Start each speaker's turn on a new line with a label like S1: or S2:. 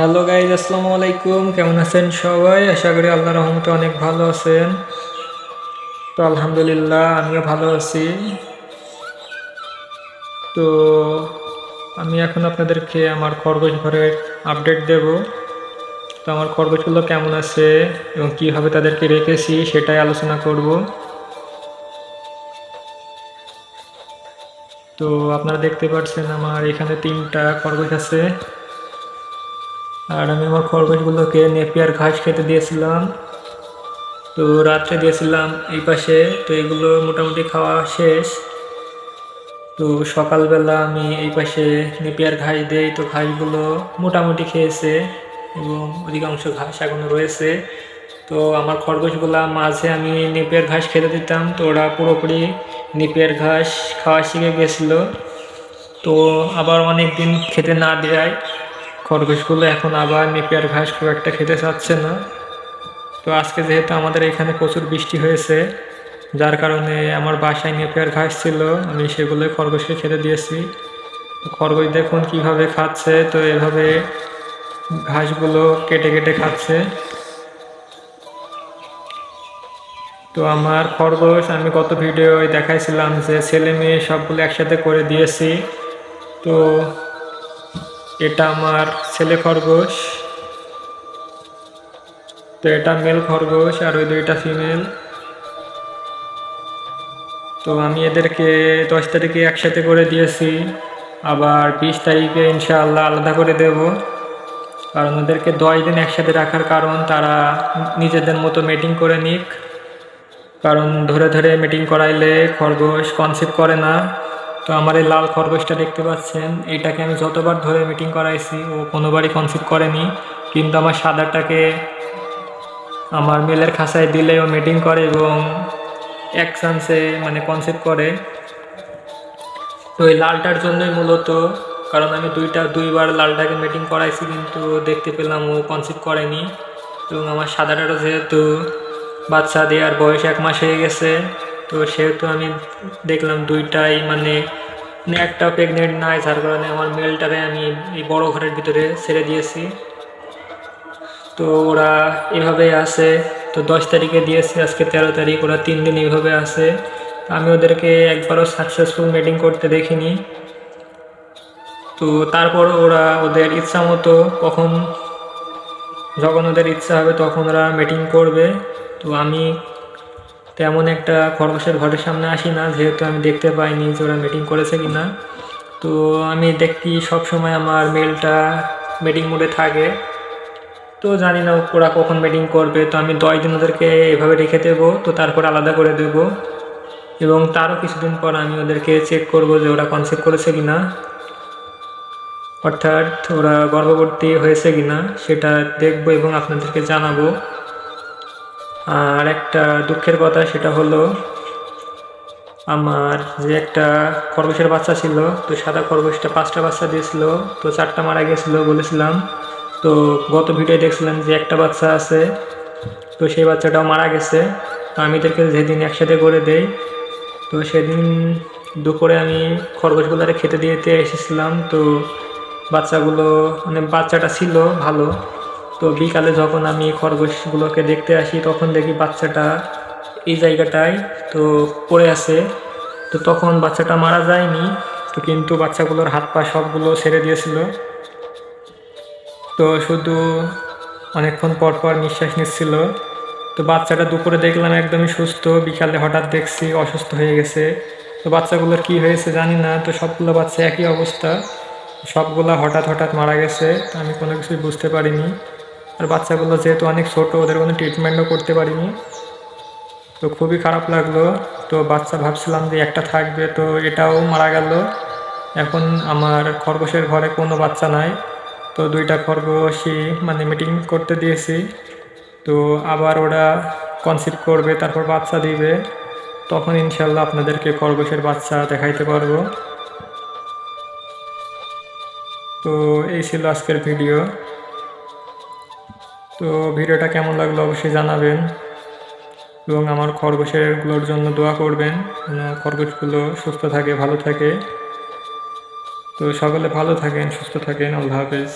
S1: Hello guys আসসালামু আলাইকুম কেমন আছেন সবাই? আশা করি আল্লাহ রহমতে অনেক ভালো আছেন। তো আলহামদুলিল্লাহ, আমিও ভালো আছি। তো আমি এখন আপনাদেরকে আমার খরগোশ ঘরের আপডেট দেব। তো আমার খরগোশগুলো কেমন আছে এবং কীভাবে তাদেরকে রেখেছি সেটাই আলোচনা করব। তো আপনারা দেখতে পাচ্ছেন আমার এখানে তিনটা খরগোশ আছে। আর আমি আমার খরগোশগুলোকে নেপিয়ার ঘাস খেতে দিয়েছিলাম। তো রাত্রে দিয়েছিলাম এই পাশে, তো এগুলো মোটামুটি খাওয়া শেষ। তো সকালবেলা আমি এই পাশে নেপিয়ার ঘাস দেই, তো ঘাসগুলো মোটামুটি খেয়েছে এবং অধিকাংশ ঘাস এখনও রয়েছে। তো আমার খরগোশগুলা মাঝে আমি নেপিয়ার ঘাস খেতে দিতাম, তো ওরা পুরোপুরি নেপিয়ার ঘাস খাওয়া শিখে গেছিল। তো আবার অনেক দিন খেতে না দেয় খরগোশগুলো এখন আবার নেপিয়ার ঘাস খুব একটা খেতে চাচ্ছে না। তো আজকে যেহেতু আমাদের এখানে প্রচুর বৃষ্টি হয়েছে, যার কারণে আমার বাসায় নেপিয়ার ঘাস ছিল, আমি সেগুলো খরগোশকে খেতে দিয়েছি। খরগোশ দেখুন কীভাবে খাচ্ছে, তো এভাবে ঘাসগুলো কেটে কেটে খাচ্ছে। তো আমার খরগোশ, আমি গত ভিডিওয় দেখাইছিলাম যে ছেলে মেয়ে সবগুলো একসাথে করে দিয়েছি। তো এটা আমার ছেলে খরগোশ। তো এটা মেল খরগোশ আর ওই দুইটা ফিমেল তো আমি এদেরকে দশ তারিখে একসাথে করে দিয়েছি। আবার বিশ তারিখে ইনশাআল্লাহ আলাদা করে দেব। কারণ ওদেরকে দশ দিন একসাথে রাখার কারণ তারা নিজেদের মতো মিটিং করে নিক। কারণ ধরে ধরে মিটিং করাইলে খরগোশ কনসেপ্ট করে না। তো আমার এই লাল খরগোশটা দেখতে পাচ্ছেন। এটাকে আমি যতবার ধরে মিটিং করাইছি, ও কোনোবারই কনসেপ্ট করেনি। কিন্তু আমার সাদাটাকে আমার মেলের খাঁচায় দিলে ও মিটিং করে এবং এক চান্সে মানে কনসেপ্ট করে। তো এই লালটার জন্যই মূলত, কারণ আমি দুইটা, দুইবার লালটাকে মিটিং করাইছি কিন্তু দেখতে পেলাম ও কনসেপ্ট করেনি। এবং আমার সাদাটারও যেহেতু বাচ্চা দেওয়ার বয়স এক মাস হয়ে গেছে, তো সেহেতু আমি দেখলাম দুইটাই মানে একটাও প্রেগনেন্ট নাই যার কারণে আমার মেলটারে আমি এই বড় ঘরের ভিতরে ছেড়ে দিয়েছি। তো ওরা এভাবেই আছে, তো দশ তারিখে দিয়েছি, আজকে তেরো তারিখ, ওরা তিন দিন এইভাবে আছে। আমি ওদেরকে একবারও সাকসেসফুল মিটিং করতে দেখিনি। তো তারপর ওরা ওদের ইচ্ছা মতো কখন যখন ওদের ইচ্ছা হবে তখন ওরা মিটিং করবে। তো আমি তেমন একটা খরগোশের ঘরের সামনে আসি না, যেহেতু আমি দেখতে পাইনি যে ওরা মিটিং করেছে কি না তো আমি দেখি সবসময় আমার মেলটা মিটিং মোডে থাকে। তো জানি না ওরা কখন মিটিং করবে, তো আমি দশ দিন ওদেরকে এভাবে রেখে দেবো, তো তারপর আলাদা করে দেব। এবং তারও কিছুদিন পর আমি ওদেরকে চেক করব যে ওরা কনসেপ্ট করেছে কি না অর্থাৎ ওরা গর্ভবতী হয়েছে কি না সেটা দেখব এবং আপনাদেরকে জানাব। আর একটা দুঃখের কথা সেটা হলো, আমার যে একটা খরগোশের বাচ্চা ছিল, তো সাদা খরগোশটা পাঁচটা বাচ্চা দিয়েছিল, তো চারটা মারা গেছিল বলেছিলাম। তো গত ভিডিও দেখছিলাম যে একটা বাচ্চা আছে, তো সেই বাচ্চাটাও মারা গেছে। তো আমি এদেরকে যেদিন একসাথে করে দেই, তো সেদিন দুপুরে আমি খরগোশগুলোরে খেতে দিতে এসেছিলাম। তো বাচ্চাগুলো মানে বাচ্চাটা ছিল ভালো তো বিকালে যখন আমি খরগোশগুলোকে দেখতে আসি, তখন দেখি বাচ্চাটা এই জায়গাটায় তো পড়ে আছে। তো তখন বাচ্চাটা মারা যায়নি, তো কিন্তু বাচ্চাগুলোর হাত পা সবগুলো ছেড়ে দিয়েছিল। তো শুধু অনেকক্ষণ পর পর নিঃশ্বাস নিচ্ছিল। তো বাচ্চাটা দুপুরে দেখলাম একদমই সুস্থ, বিকালে হঠাৎ দেখছি অসুস্থ হয়ে গেছে। তো বাচ্চাগুলোর কি হয়েছে জানি না, তো সবগুলো বাচ্চা একই অবস্থা। সবগুলো হঠাৎ হঠাৎ মারা গেছে, আমি কোনো কিছুই বুঝতে পারিনি। আর বাচ্চাগুলো যেহেতু অনেক ছোট, ওদের কোনো ট্রিটমেন্টও করতে পারিনি। তো খুবই খারাপ লাগল। তো বাচ্চা ভাবছিলাম যে একটা থাকবে, তো এটাও মারা গেল। এখন আমার খরগোশের ঘরে কোনো বাচ্চা নাই। তো দুইটা খরগোশই মানে মিটিং করতে দিয়েছি। তো আবার ওরা কনসেপ্ট করবে, তারপর বাচ্চা দিবে। তখন ইনশাল্লাহ আপনাদেরকে খরগোশের বাচ্চা দেখাইতে পারব। তো এই ছিল আজকের ভিডিও তো ভিডিওটা কেমন লাগল অবশ্যই জানাবেন এবং আমার খরগোশেরগুলোর জন্য দোয়া করবেন খরগোশগুলো সুস্থ থাকে, ভালো থাকে। তো সকলে ভালো থাকেন, সুস্থ থাকেন। আল্লাহ হাফেজ।